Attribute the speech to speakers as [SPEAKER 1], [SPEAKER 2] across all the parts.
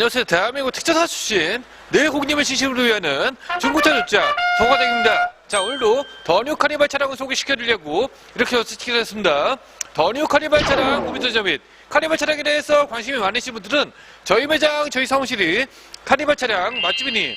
[SPEAKER 1] 안녕하세요. 대한민국 특전사 출신 내 국님을 진심으로 위하는 중국차 조자 송과장입니다. 자, 오늘도 더뉴 카니발 차량을 소개시켜드리려고 이렇게 연습시켰습니다. 더뉴 카니발 차량 구매자 및 카니발 차량에 대해서 관심이 많으신 분들은 저희 매장, 저희 사무실이 카니발 차량 맛집이니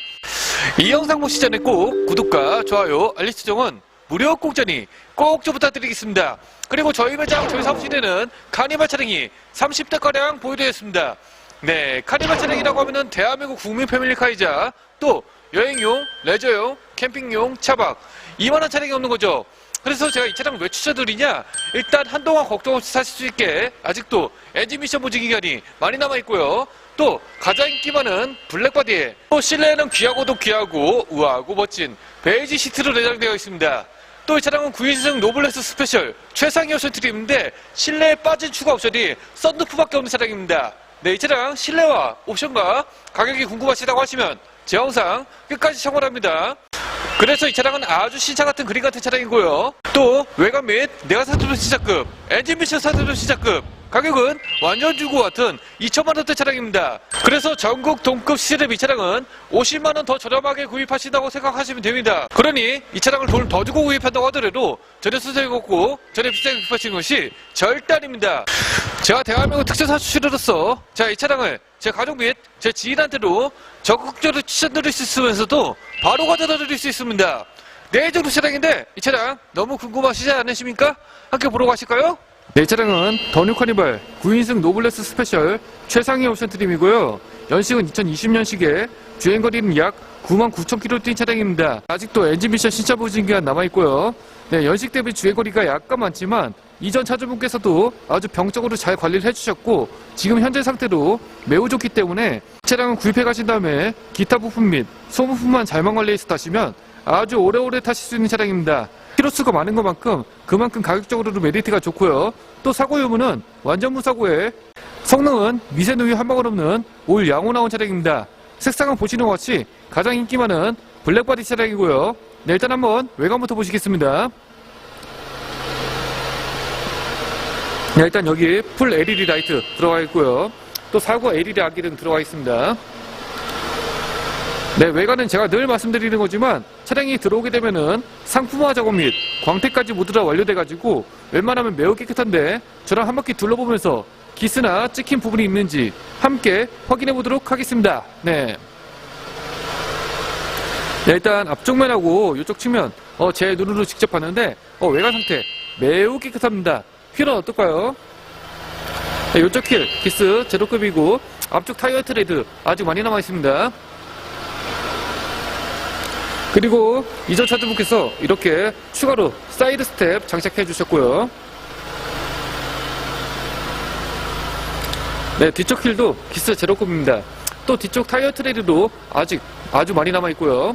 [SPEAKER 1] 이 영상 보시기 전에 꼭 구독과 좋아요, 알림 설정은 무료 공짜니 꼭 좀 부탁드리겠습니다. 그리고 저희 매장, 저희 사무실에는 카니발 차량이 30대가량 보유되어 있습니다. 네, 카니발 차량이라고 하면은 대한민국 국민 패밀리카이자 또 여행용, 레저용, 캠핑용, 차박 이만한 차량이 없는 거죠. 그래서 제가 이 차량 왜 추천드리냐? 일단 한동안 걱정 없이 사실 수 있게 아직도 엔진 미션 보증 기간이 많이 남아 있고요. 또 가장 인기 많은 블랙바디에 또 실내에는 귀하고도 귀하고 우아하고 멋진 베이지 시트로 내장되어 있습니다. 또 이 차량은 9인승 노블레스 스페셜 최상위 옵션 트림인데 실내에 빠진 추가 옵션이 썬루프밖에 없는 차량입니다. 네, 이 차량 실내와 옵션과 가격이 궁금하시다고 하시면 제 영상 끝까지 시청을 그래서 이 차량은 아주 신차 같은 그림 같은 차량이고요. 또 외관 및 내가 사주는 시작급, 엔진 미션 사주는 시작급, 가격은 완전 주고 같은 2천만 원대 차량입니다. 그래서 전국 동급 시랩 이 차량은 50만 원 더 저렴하게 구입하신다고 생각하시면 됩니다. 그러니 이 차량을 돈을 더 주고 구입한다고 하더라도 전에 수수료 걷고 전에 비싸게 구입하시는 것이 절대 아닙니다. 제가 대한민국 특전사 출신으로서 자이 차량을 제 가족 및 제 지인한테도 적극적으로 추천드릴 수 있으면서도 바로 가져다 드릴 수 있습니다. 네 정도 차량인데 이 차량 너무 궁금하시지 않으십니까? 함께 보러 가실까요? 네, 이 차량은 더뉴 카니발 9인승 노블레스 스페셜 최상위 옵션 트림이고요. 연식은 2020년식에 주행거리는 약 9만 9천 킬로 뛴 차량입니다. 아직도 엔진 미션 신차 보증 기간 남아있고요. 네, 연식 대비 주행거리가 약간 많지만 이전 차주분께서도 아주 병적으로 잘 관리를 해주셨고 지금 현재 상태로 매우 좋기 때문에 이 차량은 구입해 가신 다음에 기타 부품 및 소모품만 잘만 관리해서 타시면 아주 오래오래 타실 수 있는 차량입니다. 키로수가 많은 것만큼 그만큼 가격적으로도 메리트가 좋고요. 또 사고 유무는 완전 무사고에 성능은 미세누유 한 방울 없는 올 양호 나온 차량입니다. 색상은 보시는 것 같이 가장 인기 많은 블랙바디 차량이고요. 네, 일단 한번 외관부터 보시겠습니다. 네, 일단 여기 풀 LED 라이트 들어가 있고요. 또 사고 LED 안기등 들어가 있습니다. 네, 외관은 제가 늘 말씀드리는 거지만 차량이 들어오게 되면은 상품화 작업 및 광택까지 모두 다 완료돼가지고 웬만하면 매우 깨끗한데 저랑 한 바퀴 둘러보면서 기스나 찍힌 부분이 있는지 함께 확인해 보도록 하겠습니다. 네. 네, 일단 앞쪽면하고 이쪽 측면 어, 제 눈으로 직접 봤는데 어, 외관 상태 매우 깨끗합니다. 휠은 어떨까요? 네, 이쪽 휠 기스 제로급이고 앞쪽 타이어 트레드 아직 많이 남아 있습니다. 그리고 이전 차주분께서 이렇게 추가로 사이드 스텝 장착해 주셨고요. 네, 뒤쪽 휠도 기스 제로급입니다. 또 뒤쪽 타이어 트레이도 아직 아주 많이 남아 있고요.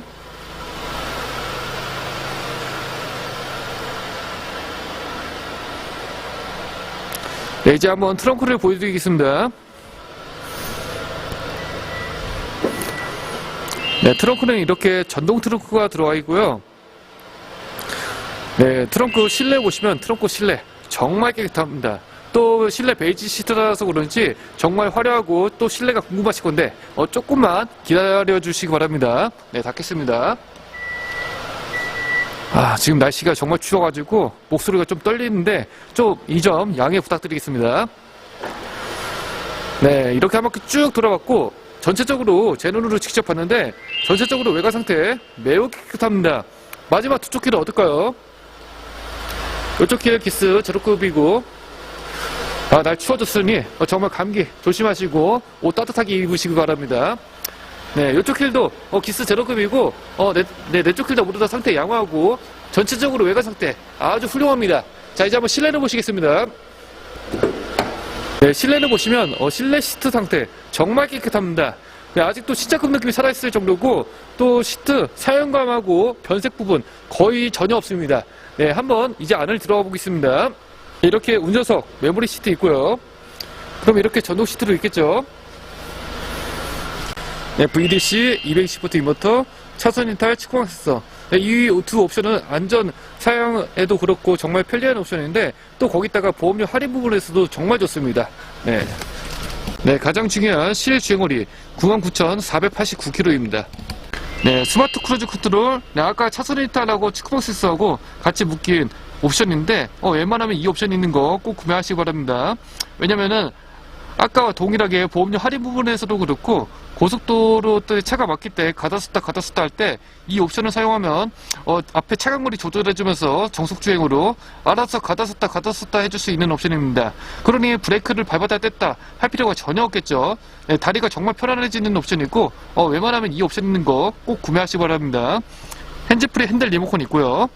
[SPEAKER 1] 네, 이제 한번 트렁크를 보여드리겠습니다. 네, 트렁크는 이렇게 전동 트렁크가 들어와 있고요. 네, 트렁크 실내 보시면 트렁크 실내 정말 깨끗합니다. 또 실내 베이지 시트라서 그런지 정말 화려하고 또 실내가 궁금하실 건데 어, 조금만 기다려 주시기 바랍니다. 네, 닫겠습니다. 아, 지금 날씨가 정말 추워가지고 목소리가 좀 떨리는데 좀 이 점 양해 부탁드리겠습니다. 네, 이렇게 한 바퀴 쭉 돌아봤고 전체적으로 제 눈으로 직접 봤는데 전체적으로 외관 상태 매우 깨끗합니다. 마지막 두쪽 킬은 어떨까요? 이쪽 킬 기스 제로급이고 아, 날 추워졌으니 어, 정말 감기 조심하시고 옷 따뜻하게 입으시기 바랍니다. 네, 이쪽 킬도 어, 기스 제로급이고 어, 내, 네, 내쪽 킬도 모두 다 상태 양호하고 전체적으로 외관 상태 아주 훌륭합니다. 자, 이제 한번 실내를 보시겠습니다. 네, 실내를 보시면 어, 실내 시트 상태 정말 깨끗합니다. 네, 아직도 신차급 느낌이 살아있을 정도고 또 시트 사용감하고 변색 부분 거의 전혀 없습니다. 네, 한번 이제 안을 들어가 보겠습니다. 이렇게 운전석 메모리 시트 있고요. 그럼 이렇게 전동 시트도 있겠죠. 네, VDC 220V 인버터 차선 인탈 측광 센서 네, 이두 옵션은 안전 사용에도 그렇고 정말 편리한 옵션인데 또 거기다가 보험료 할인 부분에서도 정말 좋습니다. 네. 네, 가장 중요한 실내 주행거리 99,489km입니다. 네, 스마트 크루즈 컨트롤. 네, 아까 차선 일탈하고 체크박스하고 같이 묶인 옵션인데, 어, 웬만하면 이 옵션 있는 거 꼭 구매하시기 바랍니다. 왜냐면은, 아까와 동일하게 보험료 할인 부분에서도 그렇고, 고속도로 때 차가 막힐 때 가다 쓰다 가다 쓰다 할 때 이 옵션을 사용하면 어, 앞에 차간거리 조절해주면서 정속주행으로 알아서 가다 쓰다 가다 쓰다 해줄 수 있는 옵션입니다. 그러니 브레이크를 밟았다 뗐다 할 필요가 전혀 없겠죠. 네, 다리가 정말 편안해지는 옵션이고 어, 웬만하면 이 옵션 있는 거 꼭 구매하시기 바랍니다. 핸즈프리 핸들 리모컨 있고요.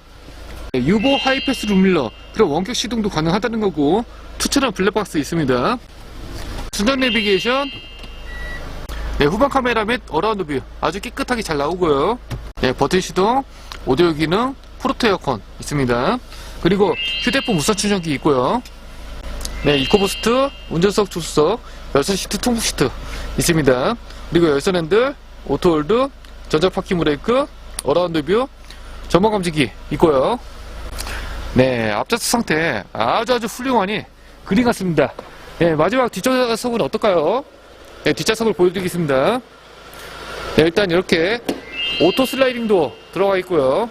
[SPEAKER 1] 네, 유보 하이패스 룸밀러 그리고 원격 시동도 가능하다는 거고 투처럼 블랙박스 있습니다. 순정 내비게이션 네, 후방 카메라 및 어라운드 뷰 아주 깨끗하게 잘 나오고요. 네, 버튼 시동, 오디오 기능, 프로토 에어컨 있습니다. 그리고 휴대폰 무선 충전기 있고요. 네, 이코부스트, 운전석 조수석, 열선 시트, 통풍 시트 있습니다. 그리고 열선 핸들, 오토홀드, 전자 파킹 브레이크, 어라운드 뷰, 전방 감지기 있고요. 네, 앞좌석 상태 아주 아주 훌륭하니 그린 같습니다. 네, 마지막 뒷좌석은 어떨까요? 네, 뒷좌석을 보여드리겠습니다. 네, 일단 이렇게 오토 슬라이딩 도 들어가 있고요.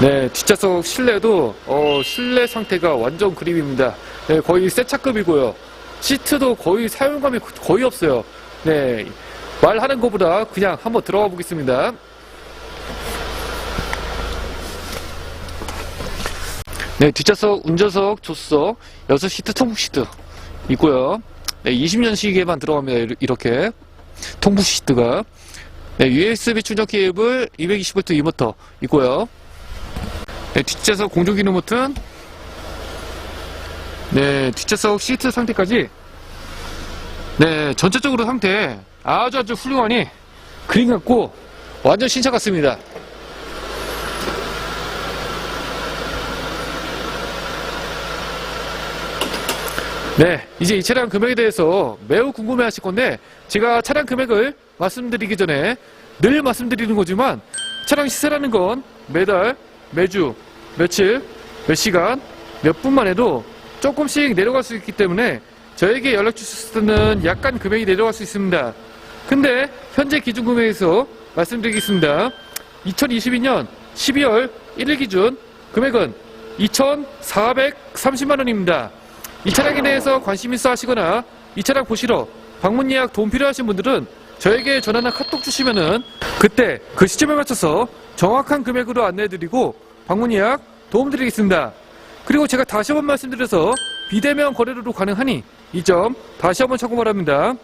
[SPEAKER 1] 네, 뒷좌석 실내도 어, 실내 상태가 완전 그림입니다. 네, 거의 새 차급이고요. 시트도 거의 사용감이 거의 없어요. 네, 말하는 것보다 그냥 한번 들어가 보겠습니다. 네, 뒷좌석, 운전석, 조수석, 6시트, 통풍 시트 있고요. 네, 20년식에만 들어갑니다. 이렇게. 통풍 시트가. 네, USB 충전 케이블 220V 이모터 있고요. 네, 뒷좌석 공조 기능 버튼. 네, 뒷좌석 시트 상태까지. 네, 전체적으로 상태 아주 아주 훌륭하니 그림 같고 완전 신차 같습니다. 네, 이제 이 차량 금액에 대해서 매우 궁금해 하실 건데, 제가 차량 금액을 말씀드리기 전에 늘 말씀드리는 거지만, 차량 시세라는 건 매달, 매주, 며칠, 몇 시간, 몇 분만 해도 조금씩 내려갈 수 있기 때문에, 저에게 연락 주셨을 때는 약간 금액이 내려갈 수 있습니다. 근데, 현재 기준 금액에서 말씀드리겠습니다. 2022년 12월 1일 기준 금액은 2,430만 원입니다. 이 차량에 대해서 관심 있어 하시거나 이 차량 보시러 방문 예약 도움 필요하신 분들은 저에게 전화나 카톡 주시면은 그때 그 시점에 맞춰서 정확한 금액으로 안내해드리고 방문 예약 도움 드리겠습니다. 그리고 제가 다시 한번 말씀드려서 비대면 거래로도 가능하니 이 점 다시 한번 참고 바랍니다.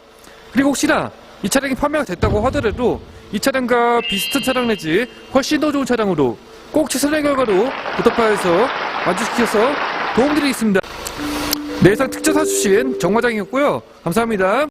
[SPEAKER 1] 그리고 혹시나 이 차량이 판매가 됐다고 하더라도 이 차량과 비슷한 차량 내지 훨씬 더 좋은 차량으로 꼭 최선의 결과로 부터파에서 만족시켜서 도움드리겠습니다. 네, 이상 특전 사주신 정과장이었고요. 감사합니다.